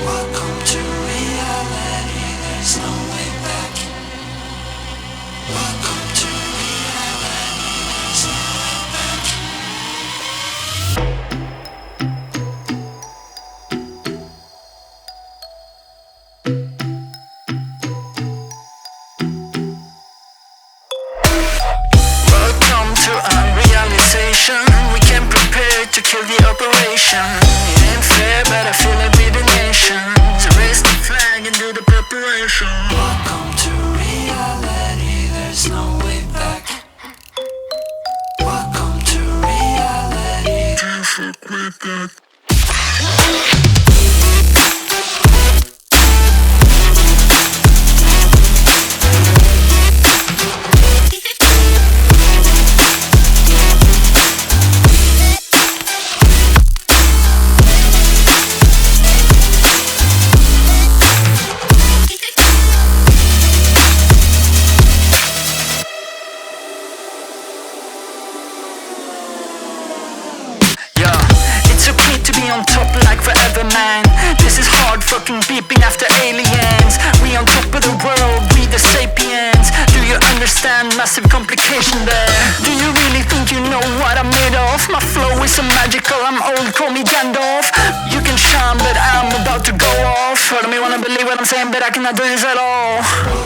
Welcome to reality, there's no way back. Welcome kill the operation. It ain't fair, but I feel like we the nations. Raise the flag and do the preparation. Welcome to reality. There's no way back. Welcome to reality. Can't fuck with that. It's okay to be on top like forever, man. This is hard fucking beeping after aliens. We on top of the world, we the sapiens. Do you understand massive complication there? Do you really think you know what I'm made of? My flow is so magical, I'm old, call me Gandalf. You can shine, but I'm about to go off. Heard me wanna believe what I'm saying, but I cannot do this at all.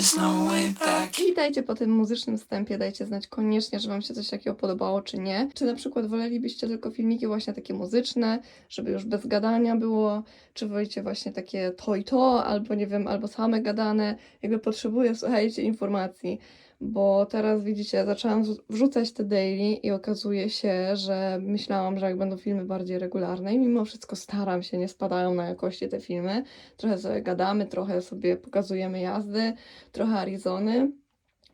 There's no way back. Dajcie po tym muzycznym wstępie, dajcie znać koniecznie, że Wam się coś takiego podobało, czy nie. Czy na przykład wolelibyście tylko filmiki właśnie takie muzyczne, żeby już bez gadania było, czy wolicie właśnie takie to i to, albo nie wiem, albo same gadane. Jakby potrzebuję, słuchajcie, informacji. Bo teraz widzicie, zaczęłam wrzu- wrzucać te daily i okazuje się, że myślałam, że jak będą filmy bardziej regularne i mimo wszystko staram się, nie spadają na jakości te filmy. Trochę sobie gadamy, trochę sobie pokazujemy jazdy, trochę Arizony.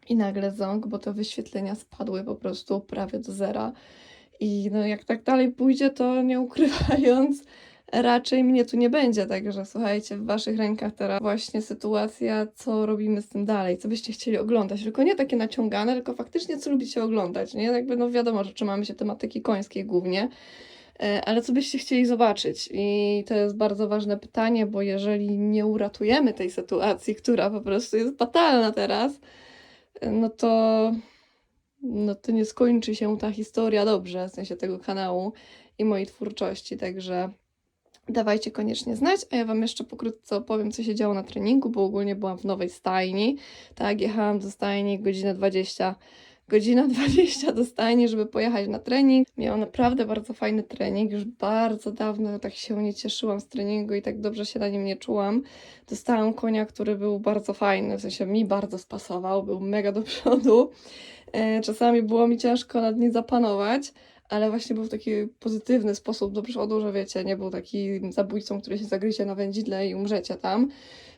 I nagle ząg, bo te wyświetlenia spadły po prostu prawie do zera. I no jak tak dalej pójdzie, to nie ukrywając, raczej mnie tu nie będzie. Także słuchajcie, w waszych rękach teraz właśnie sytuacja, co robimy z tym dalej, co byście chcieli oglądać. Tylko nie takie naciągane, tylko faktycznie co lubicie oglądać. Nie jakby no wiadomo, że trzymamy się tematyki końskiej głównie. E, Ale co byście chcieli zobaczyć? I to jest bardzo ważne pytanie, bo jeżeli nie uratujemy tej sytuacji, która po prostu jest fatalna teraz, no to, no to nie skończy się ta historia dobrze, w sensie tego kanału i mojej twórczości, także dawajcie koniecznie znać, a ja Wam jeszcze pokrótce opowiem, co się działo na treningu, bo ogólnie byłam w nowej stajni, tak, jechałam do stajni godzinę 20, godzina 20 do stajni, żeby pojechać na trening. Miałam naprawdę bardzo fajny trening, już bardzo dawno tak się nie cieszyłam z treningu i tak dobrze się na nim nie czułam. Dostałam konia, który był bardzo fajny, w sensie mi bardzo spasował, był mega do przodu. E, Czasami było mi ciężko nad nim zapanować, ale właśnie był w taki pozytywny sposób do przodu, że wiecie, nie był takim zabójcą, który się zagryzie na wędzidle i umrzecie tam.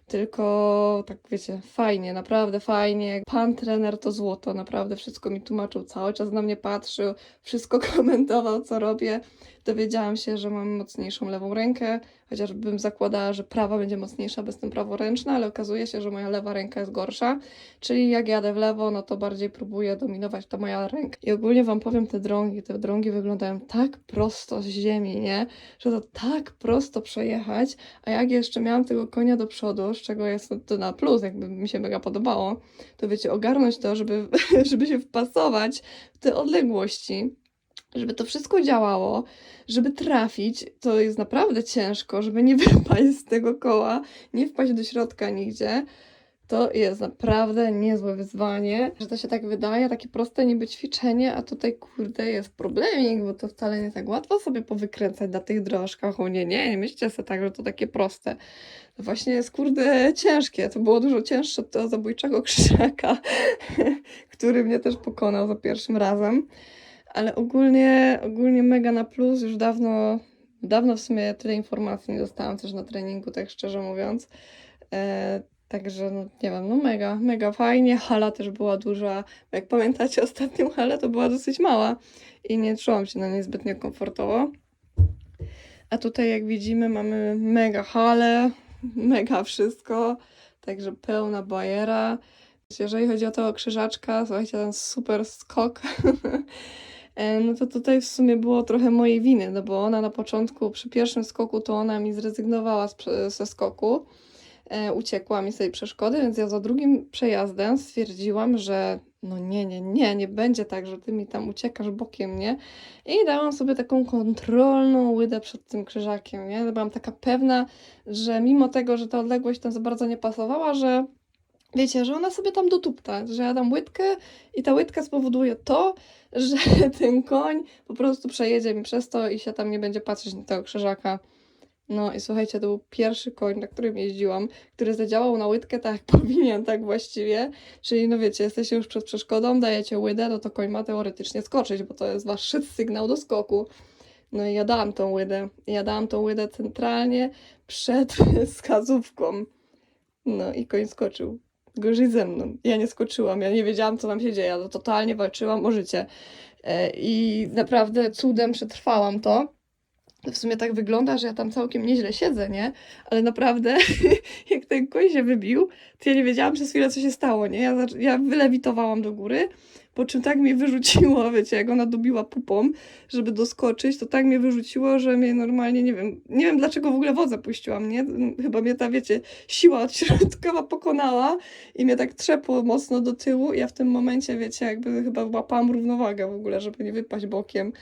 Tylko tak wiecie, fajnie, naprawdę fajnie. Pan trener to złoto, naprawdę wszystko mi tłumaczył, cały czas na mnie patrzył, wszystko komentował, co robię. Dowiedziałam się, że mam mocniejszą lewą rękę, chociaż bym zakładała, że prawa będzie mocniejsza, bo jestem praworęczna, ale okazuje się, że moja lewa ręka jest gorsza. Czyli jak jadę w lewo, no to bardziej próbuję dominować ta moja ręka. I ogólnie Wam powiem, te drągi, te drągi wyglądają tak prosto z ziemi, nie? Że to tak prosto przejechać, a jak jeszcze miałam tego konia do przodu, z czego jest to na plus, jakby mi się mega podobało, to wiecie, ogarnąć to, żeby, żeby się wpasować w te odległości, żeby to wszystko działało, żeby trafić, to jest naprawdę ciężko, żeby nie wypaść z tego koła, nie wpaść do środka nigdzie. To jest naprawdę niezłe wyzwanie, że to się tak wydaje, takie proste niby ćwiczenie, a tutaj kurde jest problemik, bo to wcale nie tak łatwo sobie powykręcać na tych drążkach. O nie, nie, nie myślcie sobie tak, że to takie proste. To właśnie jest kurde ciężkie. To było dużo cięższe od tego zabójczego krzaka, który mnie też pokonał za pierwszym razem. Ale ogólnie, ogólnie mega na plus, już dawno Dawno w sumie tyle informacji nie dostałam też na treningu, tak szczerze mówiąc. Także, no nie wiem, no mega, mega fajnie. Hala też była duża. Jak pamiętacie, ostatnią halę to była dosyć mała i nie czułam się na niej zbytnio komfortowo. A tutaj, jak widzimy, mamy mega halę, mega wszystko, także pełna bajera. Jeżeli chodzi o tego krzyżaczka, słuchajcie, ten super skok, e, no to tutaj w sumie było trochę mojej winy, no bo ona na początku, przy pierwszym skoku, to ona mi zrezygnowała ze skoku, uciekła mi tej przeszkody, więc ja za drugim przejazdem stwierdziłam, że no nie, nie, nie, nie będzie tak, że ty mi tam uciekasz bokiem, nie? I dałam sobie taką kontrolną łydę przed tym krzyżakiem, nie? Byłam taka pewna, że mimo tego, że ta odległość tam za bardzo nie pasowała, że wiecie, że ona sobie tam dotupta, że ja dam łydkę i ta łydka spowoduje to, że ten koń po prostu przejedzie mi przez to i się tam nie będzie patrzeć na tego krzyżaka. No i słuchajcie, to był pierwszy koń, na którym jeździłam, który zadziałał na łydkę tak jak powinien, tak właściwie. Czyli no wiecie, jesteście już przed przeszkodą, dajecie łydę, no to koń ma teoretycznie skoczyć, bo to jest wasz sygnał do skoku. No i ja dałam tą łydę. Ja dałam tą łydę centralnie przed wskazówką. No i koń skoczył. Gorzej ze mną. Ja nie skoczyłam, ja nie wiedziałam, co nam się dzieje. Ja totalnie walczyłam o życie. E, I naprawdę cudem przetrwałam to. To w sumie tak wygląda, że ja tam całkiem nieźle siedzę, nie? Ale naprawdę, jak ten koń się wybił, to ja nie wiedziałam przez chwilę, co się stało, nie? Ja, ja wylewitowałam do góry, po czym tak mnie wyrzuciło, wiecie, jak ona dobiła pupą, żeby doskoczyć, to tak mnie wyrzuciło, że mnie normalnie, nie wiem, nie wiem dlaczego w ogóle wodze puściłam, nie? Chyba mnie ta, wiecie, siła odśrodkowa pokonała i mnie tak trzepło mocno do tyłu ja w tym momencie, wiecie, jakby chyba łapałam równowagę w ogóle, żeby nie wypaść bokiem.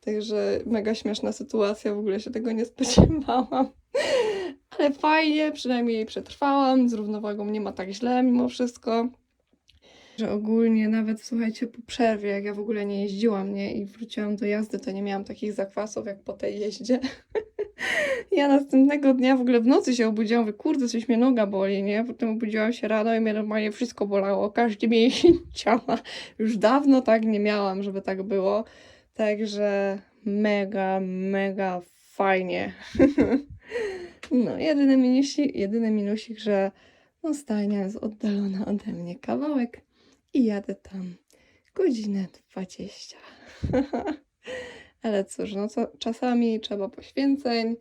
Także mega śmieszna sytuacja, w ogóle się tego nie spodziewałam. Ale fajnie, przynajmniej przetrwałam, z równowagą nie ma tak źle mimo wszystko. Że ogólnie nawet, słuchajcie, po przerwie, jak ja w ogóle nie jeździłam, nie, i wróciłam do jazdy, to nie miałam takich zakwasów jak po tej jeździe. Ja następnego dnia w ogóle w nocy się obudziłam, mówię, kurde, coś mnie noga boli, nie? Potem obudziłam się rano i mnie normalnie wszystko bolało, każdy mięsień ciała. Już dawno tak nie miałam, żeby tak było. Także mega, mega fajnie. No, jedyny minusik, jedyny minusik, że no stajnia jest oddalona ode mnie kawałek i jadę tam godzinę 20. Ale cóż, no co, czasami trzeba poświęceń.